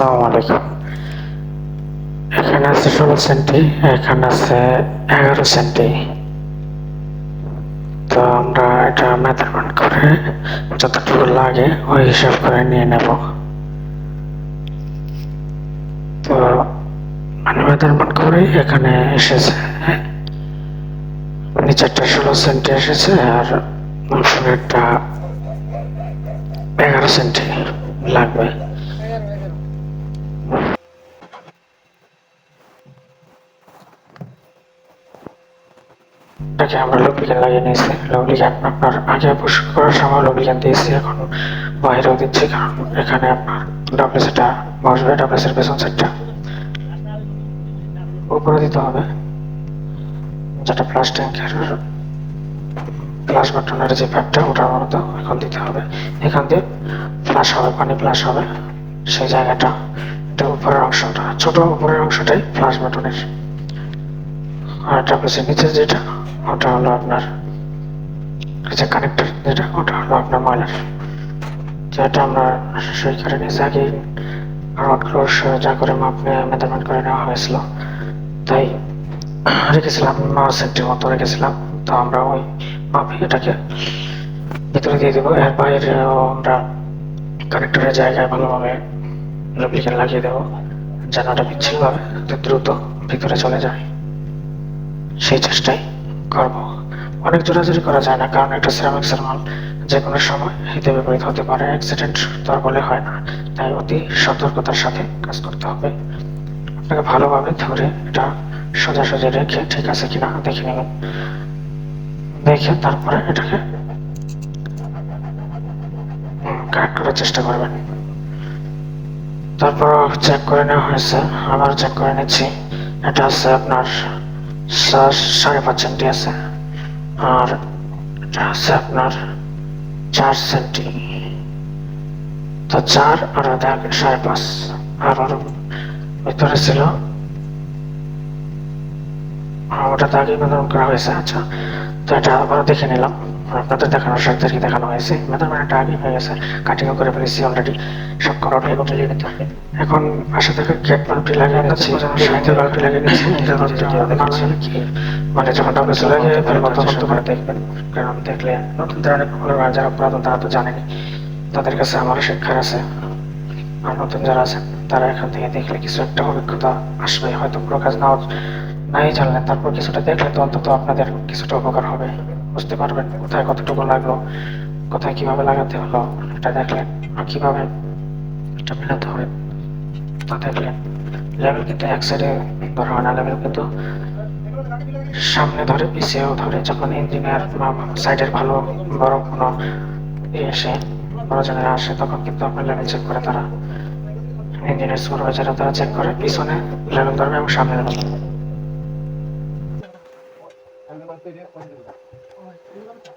আসসালামু আলাইকুম। এখানে আছে ষোলো সেন্টি, এখানে আছে এগারো সেন্টি। তো আমরা এটা মেজারমেন্ট করে যতটুকু লাগে ওই হিসাব করে নিয়ে নেব। তো মানে মেজারমেন্ট করে এখানে এসেছে। নিচেরটা ষোলো সেন্টি এসেছে আর উপরেরটা এগারো সেন্টি লাগবে। এটাকে আমরা লুব্রিকেন লাগিয়ে নিয়েছি। লুব্রিকেন আপনার আগে পুশ করার সময় লুব্রিকেন দিয়েছি। এখন বাইরেও দিচ্ছি কারণ এখানে আপনার ডাবলেস এটা বসবে ডাবলেসের পেছন সাইডটা উপরে দিতে হবে। যেটা প্লাস ট্যাঙ্কের প্লাস বাটনের যে প্যাপটা ওটার মতো এখন দিতে হবে। এখান দিয়ে ফ্লাশ হবে, পানি ফ্লাশ হবে। সেই জায়গাটা এটা উপরের অংশটা, ছোট উপরের অংশটাই ফ্লাশ বাটনের আর ডাবলেসের নিচে যেটা ওটা হলো আপনার যে কানেক্টর যেটা, ওটা হলো আপনার যেটা আমরা সই করে নিয়েছি আগে রডগুলো যা করে মাপ মেজারমেন্ট করে নেওয়া হয়েছিল। তাই রেখেছিলাম সেন্টির মতো রেখেছিলাম। তো আমরা ওই মাপে এটাকে ভিতরে দিয়ে দেবো। এর বাইরেও আমরা কানেক্টরের জায়গায় ভালোভাবে লাগিয়ে দেবো, যেন ওটা বিচ্ছিন্নভাবে দ্রুত ভিতরে চলে যায়। সেই চেষ্টাই করব। অনেক জোরাজুরি করা যায় না, কারণ একটা সিরামিক্সের মাল যে কোনো সময় হিতে বিপরীত হতে পারে অ্যাক্সিডেন্ট তার বলে হয় না। তাই অতি সতর্কতার সাথে কাজ করতে হবে। আপনাকে ভালোভাবে ধরে এটা সোজাসুজি রেখে ঠিক আছে কিনা দেখে নেবেন। দেখে তারপরে এটাকে কারেক্ট করার চেষ্টা করবেন। তারপর চেক করে নেওয়া হয়েছে, আবার চেক করে নিচ্ছি। এটা আছে আপনার সা- সাড়ে পাঁচ সেন্টি আছে। আর এটা আছে আপনার চার সেন্টি। তো চার আর দেখ সাড়ে পাঁচ। আর ওর ভিতরে ছিল? ওটা মেজারমেন্ট করা হয়েছে আচ্ছা। তো এটা আবার দেখে নিলাম। আপনাদের দেখানোর সাথে দেখানো হয়েছে। মেজারমেন্টটা আগে হয়ে গেছে কাটিংও করে ফেলেছি অলরেডি সব করাটা এগুলো নিয়ে নিতে হবে এখন পাশে থেকে গেট বাল্বটি লাগিয়ে নিচ্ছি সাইডে বাল্বটি লাগিয়ে নিচ্ছি মানে যখন আপনি চলে গিয়ে তখন দেখবেন। কারণ দেখলে নতুন ধরনের যারা পুরাতন তারা তো জানেনি। তাদের কাছে আমারও শিক্ষার আছে। আর নতুন যারা আছেন তারা এখান থেকে দেখলে কিছু একটা অভিজ্ঞতা আসবে। হয়তো পুরো কাজ নাও নাই জানলেন তারপর কিছুটা দেখলে তো অন্তত আপনাদের কিছুটা উপকার হবে। বুঝতে পারবেন কোথায় কতটুকু লাগল, কোথায় কীভাবে লাগাতে হলো এটা দেখলেন আর কীভাবে এটা মেলাতে হবে, তা দেখলেন। লেভেল কিন্তু এক সাইডে ধরা হয় না লেভেল কিন্তু সামনে ধরে, পিছিয়েও ধরে যখন ইঞ্জিনিয়ার বা সাইডের ভালো বড় কোনো এসে বড় জনের আসে, তখন কিন্তু আপনার লেভেল চেক করে তারা। ইঞ্জিনিয়ার সুপারভাইজাররা তারা চেক করে পিছনে লেভেল ধরবে এবং সামনে ধরবে। 哦你那么知